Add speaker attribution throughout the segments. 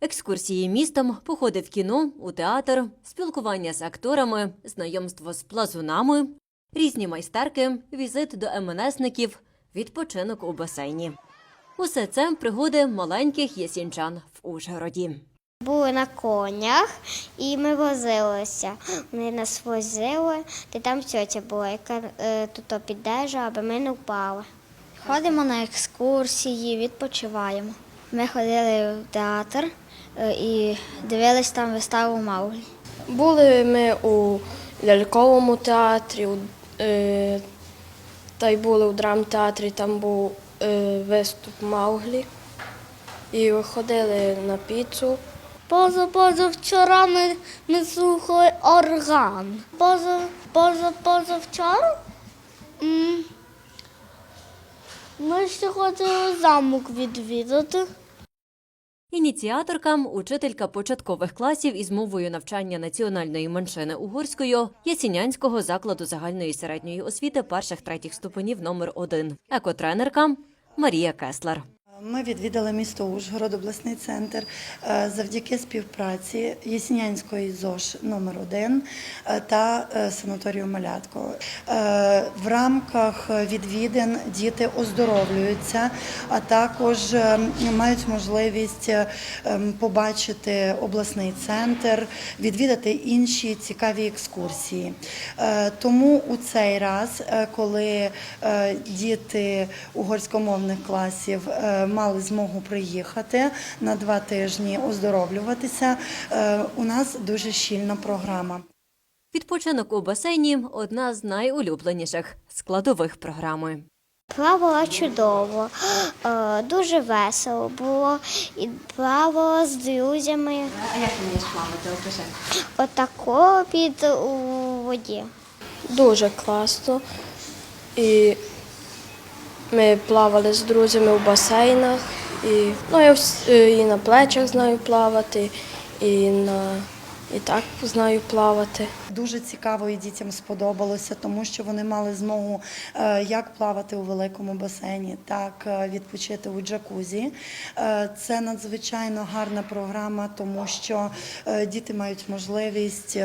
Speaker 1: Екскурсії містом, походи в кіно, у театр, спілкування з акторами, знайомство з плазунами, різні майстерки, візит до МНСників, відпочинок у басейні. Усе це пригоди маленьких єсінчан в Ужгороді.
Speaker 2: Були на конях і ми возилися. Вони нас возили, і там тьотя була, яка е, тут піддержала, аби ми не впали. Ходимо на екскурсії, відпочиваємо. Ми ходили в театр е, і дивились там виставу Мауглі.
Speaker 3: Були ми у ляльковому театрі, е, та й були у драмтеатрі, там був е, виступ Мауглі. І ходили на піцу.
Speaker 2: Поза позавчора ми, ми слухали орган. Поза, поза, позавчора ми ще хочемо замок відвідати.
Speaker 1: Ініціаторка, учителька початкових класів із мовою навчання національної меншини угорською Ясінянського закладу загальної середньої освіти перших третіх ступенів номер 1 екотренерка Марія Кеслер.
Speaker 4: Ми відвідали місто Ужгород, обласний центр е, завдяки співпраці Єсінянської ЗОЖ номер 1 та е, санаторію Малятко. Е, В рамках відвідин діти оздоровлюються, а також е, мають можливість е, ем, побачити обласний центр, відвідати інші цікаві екскурсії. Е, Тому у цей раз, е, коли е, діти угорськомовних класів е, мали змогу приїхати на два тижні оздоровлюватися, е, у нас дуже щільна програма.
Speaker 1: Відпочинок у басейні одна з найулюбленіших складових програми.
Speaker 2: Плавала чудово, е, дуже весело було і плавала з друзями. А як вмієш плавати? Опиши. Отако під у воді.
Speaker 3: Дуже класно. І ми плавали з друзями в басейнах. І, ну, я е, і на плечах знаю плавати, і, на, і так знаю плавати.
Speaker 4: Дуже цікаво і дітям сподобалося, тому що вони мали змогу е, як плавати у великому басейні, так е, відпочити у джакузі. Це надзвичайно гарна програма, тому що діти мають можливість.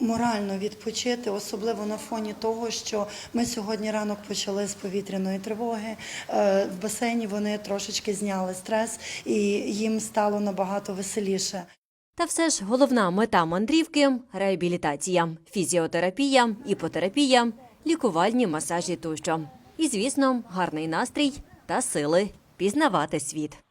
Speaker 4: Морально відпочити, особливо на фоні того, що ми сьогодні ранок почали з повітряної тривоги. Е, В басейні вони трошечки зняли стрес і їм стало набагато веселіше.
Speaker 1: Та все ж головна мета мандрівки реабілітація, фізіотерапія, іпотерапія, лікувальні масажі тощо. І, звісно, гарний настрій та сили пізнавати світ.